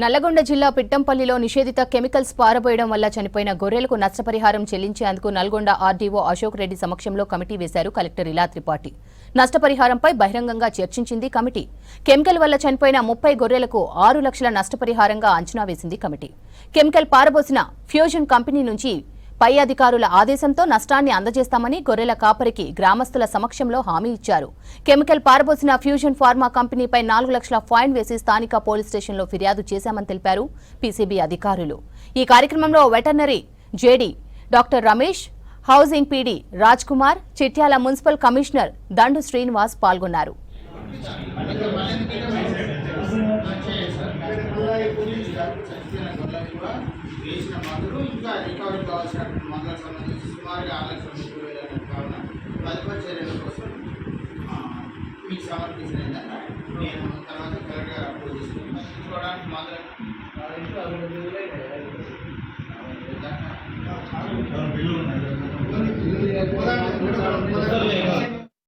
నల్లగొండ జిల్లా పిట్టంపల్లిలో నిషేధిత కెమికల్స్ పారబోయడం వల్ల చనిపోయిన గొర్రెలకు నష్టపరిహారం చెల్లించేందుకు నల్గొండ ఆర్డీఓ అశోక్ రెడ్డి సమక్షంలో కమిటీ వేశారు కలెక్టర్ ఇలా త్రిపాఠి. నష్టపరిహారంపై బహిరంగంగా చర్చించింది కమిటీ. కెమికల్ వల్ల చనిపోయిన ముప్పై గొర్రెలకు ఆరు లక్షల నష్టపరిహారంగా అంచనా వేసింది కమిటీ. కెమికల్ పారబోసిన ఫ్యూజన్ కంపెనీ నుంచి పై అధికారుల ఆదేశంతో నష్టాన్ని అందజేస్తామని గొర్రెల కాపరికి గ్రామస్తుల సమక్షంలో హామీ ఇచ్చారు. కెమికల్ పారబోసిన ఫ్యూజన్ ఫార్మా కంపెనీపై నాలుగు లక్షల ఫైన్ వేసి స్థానిక పోలీస్ స్టేషన్లో ఫిర్యాదు చేశామని తెలిపారు పీసీబీ అధికారులు. ఈ కార్యక్రమంలో veterinary JD doctor Ramesh housing PD Raj Kumar Chityala municipal commissioner Dandu Srinivas పాల్గొన్నారు. వేసిన మందులు ఇంకా రికవరీ కావాల్సిన మందులకు సంబంధించి సుమారుగా ఆరు లక్షల ముప్పై వేల కావున తదుపరి చర్యల కోసం మీకు సమర్పించిన నేను తర్వాత కరెక్ట్గా అప్రూవ్ చేసుకుంటాను. తీసుకోవడానికి బిల్లులు ఉన్నాయి.